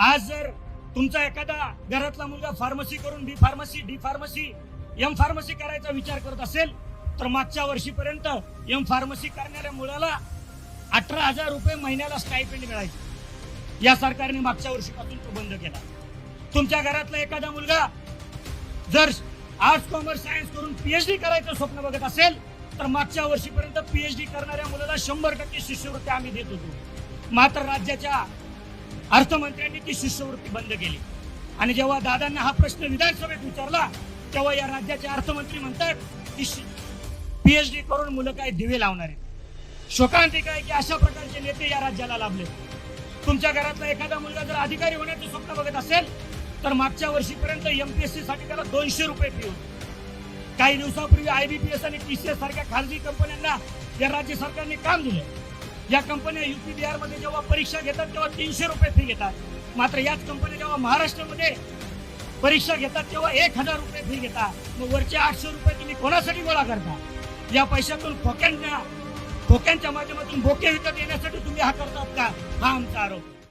आज जर तुमचा एखादा घरातला मुलगा फार्मसी करून B pharmacy D pharmacy M pharmacy करायचा विचार करत असेल तर मागच्या वर्षीपर्यंत एम फार्मसी करणाऱ्या मुलाला अठरा हजार रुपये महिन्याला स्टायपेंड मिळायचे. या सरकारने मागच्या वर्षीपासून तो बंद केला. तुमच्या घरातला एखादा मुलगा जर आर्ट्स कॉमर्स सायन्स करून पीएचडी करायचं स्वप्न बघत असेल तर मागच्या वर्षीपर्यंत पीएचडी करणाऱ्या मुलाला शंभर टक्के शिष्यवृत्ती आम्ही देत होतो. मात्र राज्याच्या अर्थमंत्र्यांनी ती शिष्यवृत्ती बंद केली. आणि जेव्हा दादांना हा प्रश्न विधानसभेत विचारला तेव्हा या राज्याचे अर्थमंत्री म्हणतात की पीएचडी करून मुलं काय दिवे लावणार आहेत. शोकांतिक आहे की अशा प्रकारचे नेते या राज्याला लाभले. तुमच्या घरातला एखादा मुलगा जर अधिकारी होण्याचं स्वप्न बघत असेल तर मागच्या वर्षीपर्यंत एमपीएससी साठी त्याला दोनशे रुपये फी होती. काही दिवसापूर्वी आयबीपीएस आणि टीसीएस सारख्या खासगी कंपन्यांना या राज्य सरकारने काम दिलं. या कंपन्या युपी बिहारमध्ये जेव्हा परीक्षा घेतात तेव्हा तीनशे रुपये फी घेतात. मात्र याच कंपन्या जेव्हा महाराष्ट्रामध्ये परीक्षा घेतात तेव्हा एक हजार रुपये फी घेतात. मग वरचे आठशे रुपये तुम्ही कोणासाठी गोळा करता? या पैशातून खोक्यांच्या खोक्यांच्या माध्यमातून बोके विकत येण्यासाठी तुम्ही हा करतात का? हा आमचा आरोप.